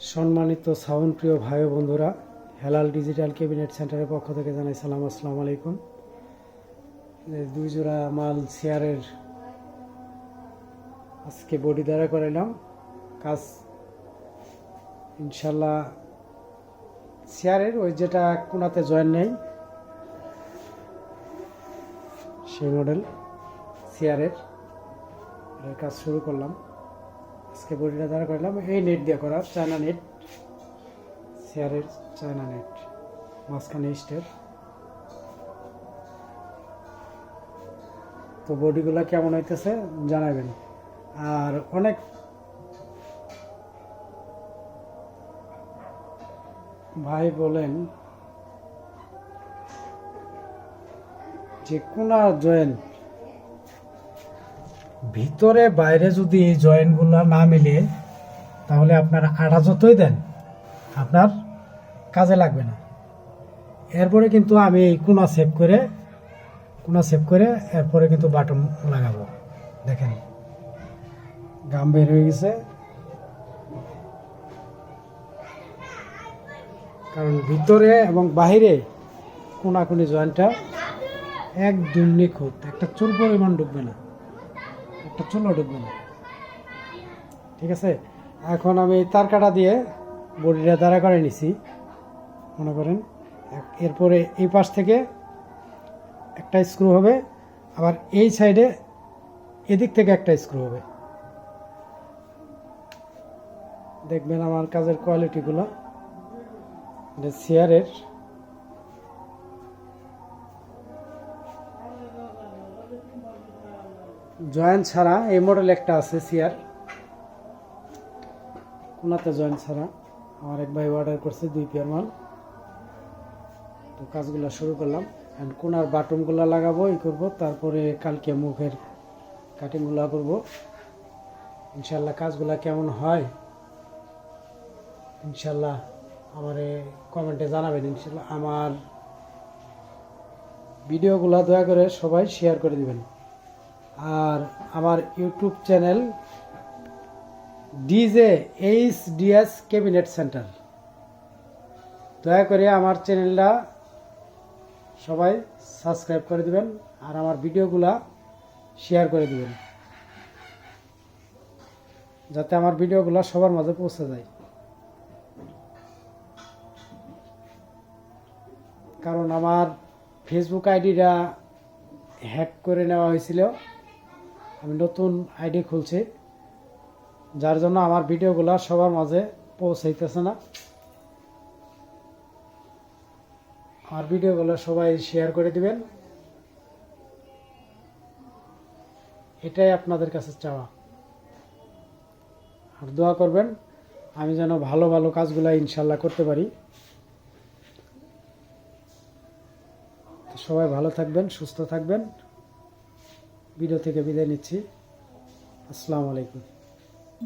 সম্মানিত সাউন্ড প্রিয় ভাই বন্ধুরা, হেলাল ডিজিটাল ক্যাবিনেট সেন্টারের পক্ষ থেকে জানাই সালাম, আসসালামু আলাইকুম। দুই জোড়া মাল চেয়ারের আজকে বডি দ্বারা করাইলাম কাজ ইনশাল্লাহ চেয়ারের ওই যেটা কোনাতে জয়েন নেই, সেই মডেল চেয়ারের কাজ শুরু করলাম। আজকে বডিটা দ্বারা করলাম। এই নেট দিয়ে করা চায়না নেট চেয়ারের চায়না নেট মাঝখানে স্টেপ তো বডিগুলো কেমন হইতেছে জানাবেন। আর অনেক ভাই বলেন যে, কোনা জয়েন্ট ভিতরে বাইরে যদি এই জয়েন্টগুলো না মিলে, তাহলে আপনার আড়া যতই দেন, আপনার কাজে লাগবে না। এরপরে কিন্তু আমি এই কোনা সেভ করে, কোনা সেভ করে এরপরে কিন্তু বাটন লাগাবো। দেখেন, গাম বের হয়ে গেছে। কারণ ভিতরে এবং বাহিরে কোনাকুনি জয়েন্টটা এক একদম নিখুঁত, একটা চুল পরিমাণ ডুববে না। একটা চুলও ডুববে না ঠিক আছে? এখন আমি তার কাটা দিয়ে বডিটা দাঁড়া করে নিছি, মনে করেন। এরপরে এই পাশ থেকে একটা স্ক্রু হবে, আবার এই সাইডে এদিক থেকে একটা স্ক্রু হবে। দেখবেন আমার কাজের কোয়ালিটিগুলো এটা চেয়ারের জয়েন্ট ছাড়া, এই মডেল একটা আছে চেয়ার কোনাতে জয়েন্ট ছাড়া। আমার এক ভাই অর্ডার করছে, দুই পেয়ার মাল। তো কাজগুলো শুরু করলাম। অ্যান্ড কোনার বাটনগুলো লাগাবো, ই করব। তারপরে কালকে মুখের কাটিংগুলো করব। ইনশাল্লাহ কাজগুলো কেমন হয়, ইনশাল্লাহ আমার কমেন্টে জানাবেন। ইনশাল্লাহ আমার ভিডিওগুলো দয়া করে সবাই শেয়ার করে দিবেন। আর আমার YouTube channel DJ H DS cabinet centre. দয়া করে আমার চ্যানেলটা সবাই সাবস্ক্রাইব করে দিবেন আর আমার ভিডিওগুলা শেয়ার করে দিবেন। যাতে আমার ভিডিওগুলো সবার মাঝে পৌঁছে যায়। কারণ আমার ফেসবুক আইডিটা হ্যাক করে নেওয়া হয়েছিল। আমি নতুন আইডি খুলছি, যার জন্য আমার ভিডিওগুলো সবার মাঝে পৌঁছাইতেছে না। আমার ভিডিওগুলো সবাই শেয়ার করে দিবেন। এটাই আপনাদের কাছে চাওয়া। আর দোয়া করবেন, আমি যেন ভালো ভালো কাজগুলো ইনশাল্লাহ করতে পারি। সবাই ভালো থাকবেন, সুস্থ থাকবেন। ভিডিও থেকে বিদায় নিচ্ছি। আসসালামু আলাইকুম।